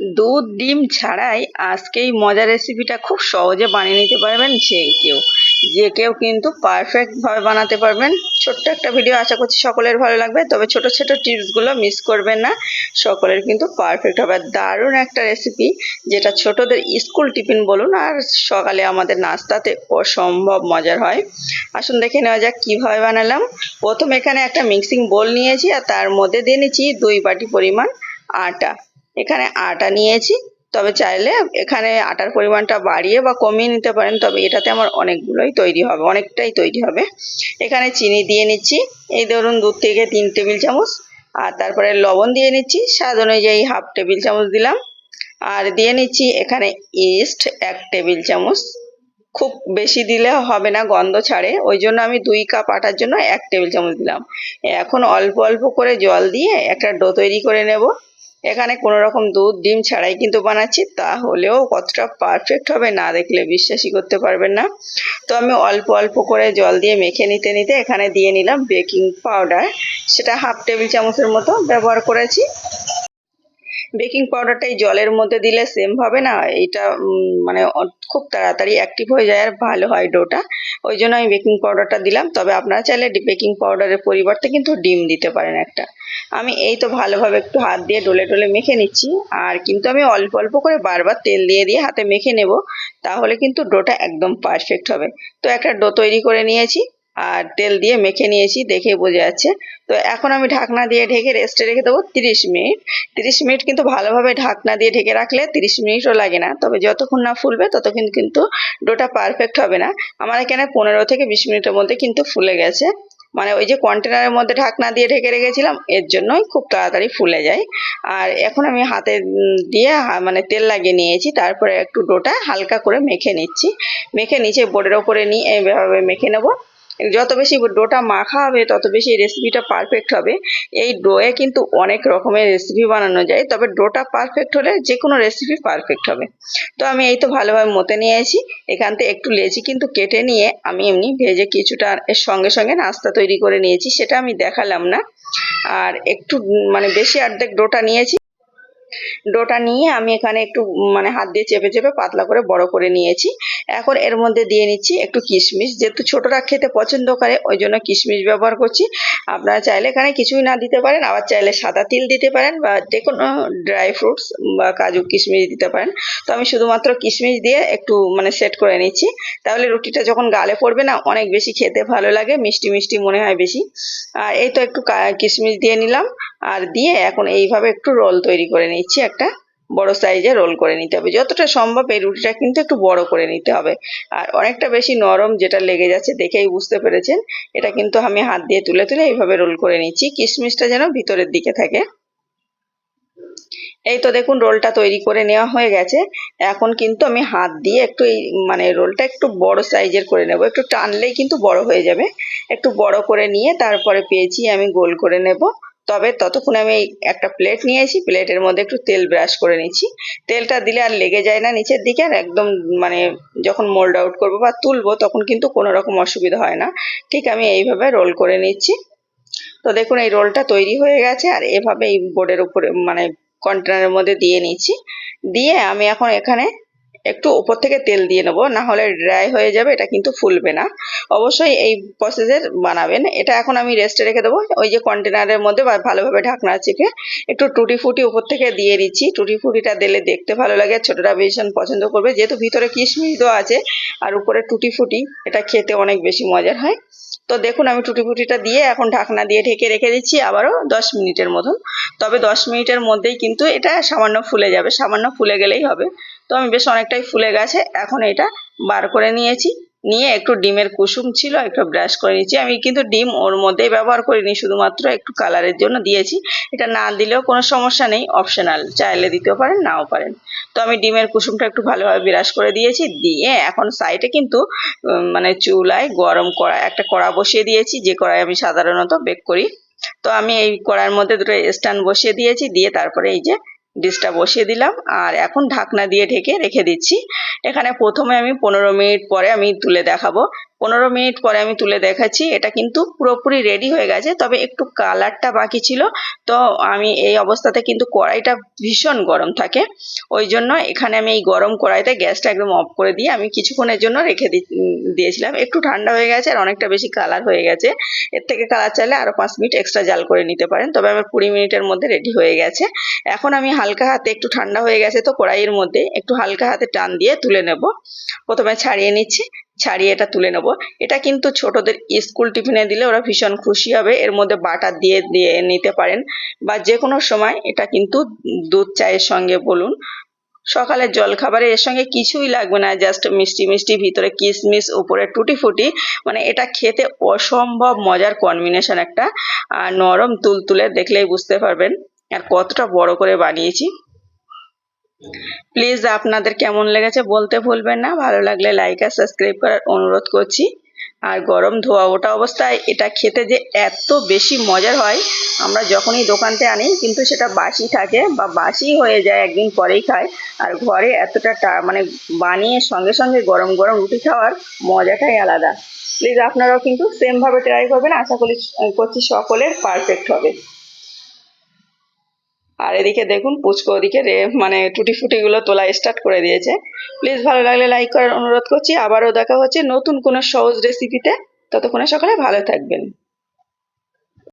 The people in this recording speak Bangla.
দুধ, ডিম ছাড়াই আজকে এই মজার রেসিপিটা খুব সহজে বানিয়ে নিতে পারবেন যে কেউ যে কেউ কিন্তু পারফেক্ট ভাবে বানাতে পারবেন। ছোট্ট একটা ভিডিও আশা করছি সকলের ভালো লাগবে, তবে ছোট ছোট টিপসগুলো মিস করবেন না। সকলের কিন্তু পারফেক্ট হবে। দারুণ একটা রেসিপি যেটা ছোটদের স্কুল টিফিন বলুন, আর সকালে আমাদের নাস্তাতে অসম্ভব মজার হয়। আসুন দেখে নেওয়া যাক কীভাবে বানালাম। প্রথম এখানে একটা মিক্সিং বোল নিয়েছি, আর তার মধ্যে দিয়ে নিচ্ছি দুই বাটি পরিমাণ আটা। এখানে আটা নিয়েছি। তবে চাইলে এখানে আটার পরিমাণটা বাড়িয়ে বা কমিয়ে নিতে পারেন, তবে এটাতে আমার অনেকগুলোই তৈরি হবে, অনেকটাই তৈরি হবে। এখানে চিনি দিয়ে নিচ্ছি, এই ধরুন দু থেকে তিন টেবিল চামচ। আর তারপরে লবণ দিয়ে নিচ্ছি, স্বাদ অনুযায়ী হাফ টেবিল চামচ দিলাম। আর দিয়ে নিচ্ছি এখানে ইস্ট এক টেবিল চামচ। খুব বেশি দিলে হবে না, গন্ধ ছাড়ে, ওই জন্য আমি দুই কাপ আটার জন্য এক টেবিল চামচ দিলাম। এখন অল্প অল্প করে জল দিয়ে একটা ডো তৈরি করে নেব। এখানে কোনো রকম দুধ, ডিম ছাড়াই কিন্তু বানাচ্ছি, তাহলেও কতটা পারফেক্ট হবে না দেখলে বিশ্বাসই করতে পারবেন না। তো আমি অল্প অল্প করে জল দিয়ে মেখে নিতে নিতে এখানে দিয়ে নিলাম বেকিং পাউডার সেটা হাফ টেবিল চামচের মতো ব্যবহার করেছি। বেকিং পাউডারটা এই জলের মধ্যে দিলে সেম হবে না এটা মানে খুব তাড়াতাড়ি অ্যাক্টিভ হয়ে যায় আর ভালো হয় ডোটা। ওই জন্য আমি বেকিং পাউডারটা দিলাম, তবে আপনারা চাইলে বেকিং পাউডারের পরিবর্তে কিন্তু ডিম দিতে পারেন একটা। আমি এই তো ভালোভাবে একটু হাত দিয়ে ডলে ডলে মেখে নিচ্ছি। আর কিন্তু আমি অল্প অল্প করে বারবার তেল দিয়ে দিয়ে হাতে মেখে নেব, তাহলে কিন্তু ডোটা একদম পারফেক্ট হবে। তো একটা ডো তৈরি করে নিয়েছি আর তেল দিয়ে মেখে নিয়েছি দেখে বোঝা যাচ্ছে। তো এখন আমি ঢাকনা দিয়ে ঢেকে রেস্টে রেখে দেবো তিরিশ মিনিট। তিরিশ মিনিট কিন্তু ভালোভাবে ঢাকনা দিয়ে ঢেকে রাখলে তিরিশ মিনিটও লাগে না। তবে যতক্ষণ না ফুলবে ততক্ষণ কিন্তু ডোটা পারফেক্ট হবে না। আমার এখানে পনেরো থেকে বিশ মিনিটের মধ্যে কিন্তু ফুলে গেছে। মানে ওই যে কন্টেনারের মধ্যে ঢাকনা দিয়ে ঢেকে রেখেছিলাম, এর জন্যই খুব তাড়াতাড়ি ফুলে যায়। আর এখন আমি হাতে দিয়ে মানে তেল লাগিয়ে নিয়েছি, তারপরে একটু ডোটা হালকা করে মেখে নিচ্ছি। মেখে নিচে বোর্ডের ওপরে নিয়ে এভাবে মেখে নেব। যত বেশি ডোটা মাখা হবে, তত বেশি রেসিপিটা পারফেক্ট হবে। এই ডোয়ে কিন্তু অনেক রকমের রেসিপি বানানো যায়, তবে ডোটা পারফেক্ট হলে যে কোনো রেসিপি পারফেক্ট হবে। তো আমি এই তো ভালোভাবে মতে নিয়েছি। এখান থেকে একটু লেচি কিন্তু কেটে নিয়ে আমি এমনি ভেজে কিছুটা এর সঙ্গে সঙ্গে নাস্তা তৈরি করে নিয়েছি, সেটা আমি দেখালাম না। আর একটু মানে বেশি অর্ধেক ডোটা নিয়েছি। ডোটা নিয়ে আমি এখানে একটু মানে হাত দিয়ে চেপে চেপে পাতলা করে বড় করে নিয়েছি। এখন এর মধ্যে দিয়ে নিচ্ছি একটু কিশমিশ। যেহেতু ছোটরা খেতে পছন্দ করে, ওই জন্য কিশমিশ ব্যবহার করছি। আপনারা চাইলে এখানে কিছুই না দিতে পারেন, আবার চাইলে সাদা তিল দিতে পারেন বা যে কোনো ড্রাই ফ্রুটস বা কাজু কিশমিশ দিতে পারেন। তো আমি শুধুমাত্র কিশমিশ দিয়ে একটু মানে সেট করে নিচ্ছি। তাহলে রুটিটা যখন গালে পড়বে না, অনেক বেশি খেতে ভালো লাগে, মিষ্টি মিষ্টি মনে হয় বেশি। আর এই তো একটু কিশমিশ দিয়ে নিলাম। আর দিয়ে এখন এইভাবে একটু রোল তৈরি করে নিচ্ছি একটা বড় সাইজে রোল করে নিতে হবে। যতটা সম্ভব এই রুটিটা কিন্তু একটু বড় করে নিতে হবে। আর অনেকটা বেশি নরম যেটা লেগে যাচ্ছে দেখেই বুঝতে পেরেছেন, এটা কিন্তু আমি হাত দিয়ে তুলে তুলে এইভাবে রোল করে নিচ্ছি। কিশমিশটা যেন ভিতরের দিকে থাকে। এই তো দেখুন রোলটা তৈরি করে নেওয়া হয়ে গেছে। এখন কিন্তু আমি হাত দিয়ে একটু এই মানে রোলটা একটু বড় সাইজের করে নেব। একটু টানলেই কিন্তু বড় হয়ে যাবে। একটু বড় করে নিয়ে তারপরে পেয়েছি আমি গোল করে নেব। তবে ততক্ষণ আমি একটা প্লেট নিয়েছি প্লেটের মধ্যে একটু তেল ব্রাশ করে নিচ্ছি। তেলটা দিলে আর লেগে যায় না নিচের দিকে আর একদম মানে যখন মোল্ড আউট করব বা তুলবো তখন কিন্তু কোনো রকম অসুবিধা হয় না। ঠিক আমি এইভাবে রোল করে নিচ্ছি। তো দেখুন এই রোলটা তৈরি হয়ে গেছে আর এভাবে এই বোর্ডের উপরে মানে কন্টেনারের মধ্যে দিয়ে নিচ্ছি। দিয়ে আমি এখন এখানে একটু উপর থেকে তেল দিয়ে নেব, না হলে ড্রাই হয়ে যাবে, এটা কিন্তু ফুলবে না। অবশ্যই এই প্রসেসের বানাবেন। এটা এখন আমি রেস্টে রেখে দেবো। ওই যে কন্টেনারের মধ্যে ভালোভাবে ঢাকনা চেপে একটু টুটি ফুটি উপর থেকে দিয়ে দিচ্ছি টুটি ফুটিটা দিলে দেখতে ভালো লাগে, ছোটরা ভীষণ পছন্দ করবে। যেহেতু ভিতরে কিশমিশ আছে, আর উপরে টুটি ফুটি এটা খেতে অনেক বেশি মজার হয়। তো দেখুন, আমি টুটি ফুটিটা দিয়ে এখন ঢাকনা দিয়ে ঢেকে রেখে দিচ্ছি আবারও দশ মিনিটের মতন। তবে দশ মিনিটের মধ্যেই কিন্তু এটা সামান্য ফুলে যাবে। সামান্য ফুলে গেলেই হবে। তো আমি বেশ অনেকটাই ফুলে গেছে। এখন এটা বার করে নিয়েছি। নিয়ে একটু ডিমের কুসুম ছিল, একটু ব্রাশ করে নিয়েছি। আমি কিন্তু ডিম ওর মধ্যেই ব্যবহার করিনি, শুধুমাত্র একটু কালারের জন্য দিয়েছি। এটা না দিলেও কোনো সমস্যা নেই অপশনাল চাইলে দিতেও পারেন, নাও পারেন। তো আমি ডিমের কুসুমটা একটু ভালোভাবে বিরাজ করে দিয়েছি। দিয়ে এখন সাইডে কিন্তু মানে চুলায় গরম কড়া একটা কড়া বসিয়ে দিয়েছি। যে কড়াই আমি সাধারণত বেক করি। তো আমি এই কড়ার মধ্যে দুটো স্ট্যান্ড বসিয়ে দিয়েছি। দিয়ে তারপরে এই যে ডিশটা বসিয়ে দিলাম। আর এখন ঢাকনা দিয়ে ঢেকে রেখে দিচ্ছি। এখানে প্রথমে আমি পনেরো মিনিট পরে আমি তুলে দেখাবো পনেরো মিনিট পরে আমি তুলে দেখাচ্ছি। এটা কিন্তু পুরোপুরি রেডি হয়ে গেছে, তবে একটু কালারটা বাকি ছিল। তো আমি এই অবস্থাতে কিন্তু কড়াইটা ভীষণ গরম থাকে। ওই জন্য এখানে আমি এই গরম কড়াইতে গ্যাসটা একদম অফ করে দিয়ে আমি কিছুক্ষণের জন্য রেখে দিয়েছিলাম। একটু ঠান্ডা হয়ে গেছে আর অনেকটা বেশি কালার হয়ে গেছে। এর থেকে কালার চাইলে আরও পাঁচ মিনিট এক্সট্রা জাল করে নিতে পারেন। তবে আমার কুড়ি মিনিটের মধ্যে রেডি হয়ে গেছে। এখন আমি হালকা হাতে একটু ঠান্ডা হয়ে গেছে তো কড়াইয়ের মধ্যে একটু হালকা হাতে টান দিয়ে তুলে নেব। প্রথমে ছাড়িয়ে নিচ্ছি। ছাড়িয়ে এটা তুলে নেব। এটা কিন্তু ছোটদের স্কুল টিফিনে দিলে ওরা ভীষণ খুশি হবে। এর মধ্যে বাটার দিয়ে দিয়ে নিতে পারেন। বা যে কোনো সময় এটা কিন্তু দুধ চায়ের সঙ্গে বলুন। সকালের জলখাবারে এর সঙ্গে কিছুই লাগবে না জাস্ট মিষ্টি মিষ্টি, ভিতরে কিশমিশ উপরে টুটি ফুটি। মানে এটা খেতে অসম্ভব মজার কম্বিনেশন একটা। আর নরম তুলতুলে দেখলেই বুঝতে পারবেন আর কতটা বড় করে বানিয়েছি। প্লিজ আপনাদের কেমন লেগেছে বলতে ভুলবেন না। ভালো লাগলে লাইক আর সাবস্ক্রাইব করার অনুরোধ করছি। আর গরম ধোয়া ওটা অবস্থায়, এটা খেতে যে এত বেশি মজার হয়, আমরা যখনই দোকানতে আনি, কিন্তু সেটা বাসি থাকে বা বাসি হয়ে যায়, একদিন পরেই খায়। আর ঘরে এতটা মানে বানিয়ে সঙ্গে সঙ্গে গরম গরম রুটি খাওয়ার মজাটাই আলাদা। প্লিজ আপনারাও কিন্তু সেমভাবে ট্রাই করবেন। আশা করি, করছি সকলের পারফেক্ট হবে। আর এদিকে দেখুন, পুচকো ওদিকে রে মানে টুটি ফুটিগুলো তোলা স্টার্ট করে দিয়েছে। প্লিজ ভালো লাগলে লাইক করার অনুরোধ করছি। আবারও দেখা হচ্ছে নতুন কোনো সহজ রেসিপিতে ততক্ষণে সকালে ভালো থাকবেন।